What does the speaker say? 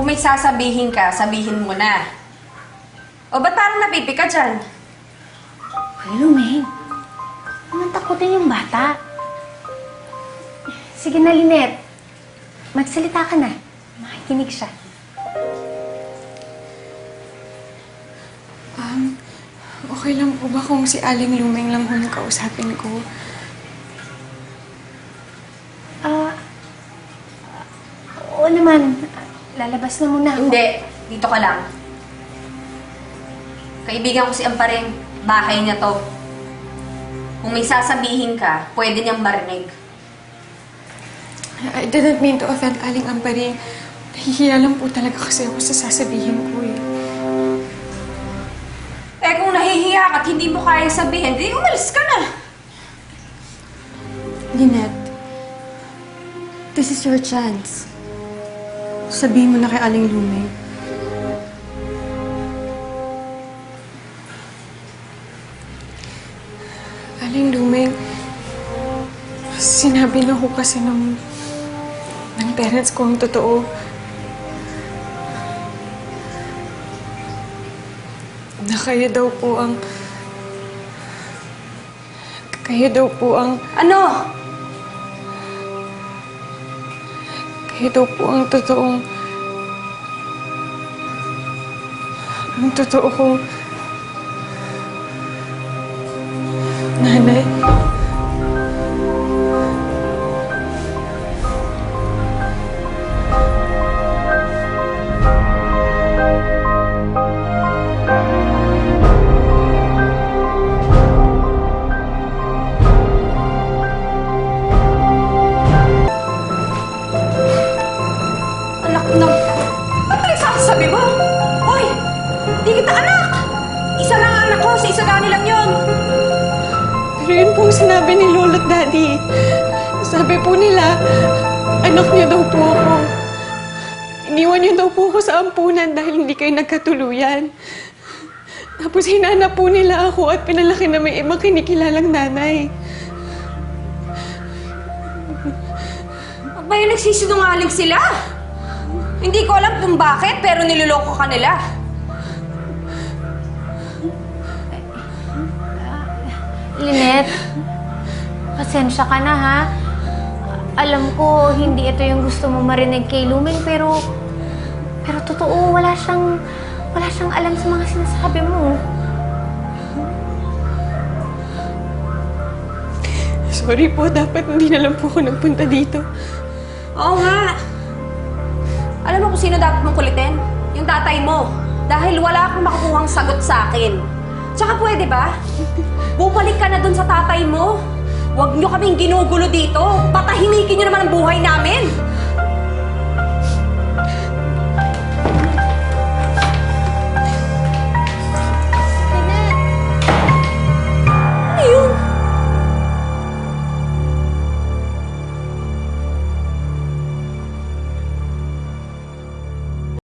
Kung may sasabihin ka, sabihin mo na. O ba't parang napipi ka dyan? Hello, Meng. Naman takutin yung bata. Sige na, Lynette. Magsalita ka na. Makikinig siya. Um, okay lang po ba kung si Aling Lumeng lang po yung kausapin ko? Ah, oo naman. Lalabas na muna ako. Hindi. Dito ka lang. Kaibigan ko si Amparing. Bahay niya to. Kung may sasabihin ka, pwede niyang marinig. I didn't mean to offend Aling Amparing. Nahihiya lang po talaga kasi ako sa sasabihin ko eh. Eh kung nahihiya ka at hindi mo kaya sabihin, di umalis ka na. Lynette, this is your chance. Sabihin mo na kay Aling Lumeng. Aling Lumeng, sinabi na ko kasi ng, ng parents ko ang totoo. Na kayo daw po ang... Kayo daw po ang... Ano? Daw po ang totoong... Ang totoo. Ba't nagsasabi mo? Hoy! Di kita anak! Isa lang ang anak ko, sa isa lang yun. Pero yun pong sinabi ni Lolo at Daddy. Sabi po nila, anak niyo daw po ako. Iniwan niyo daw po ako sa ampunan dahil hindi kayo nagkatuluyan. Tapos hinanap po nila ako at pinalaki na may ibang kinikilalang nanay. Ba yung nagsisinungaling sila? Hindi ko alam kung bakit, pero niloloko ka nila. Lynette, pasensya ka na ha. Alam ko, hindi ito yung gusto mo marinig kay Lumeng, pero... Pero totoo, wala siyang... Wala siyang alam sa mga sinasabi mo. Sorry po, dapat hindi na lang po ako nagpunta dito. Oo nga. Alam mo kung sino dapat mong kulitin? Yung tatay mo. Dahil wala kang makukuhang sagot sa akin. Tsaka pwede ba? Bumalik ka na dun sa tatay mo. Huwag nyo kaming ginugulo dito. Patahimikin nyo naman ang buhay namin.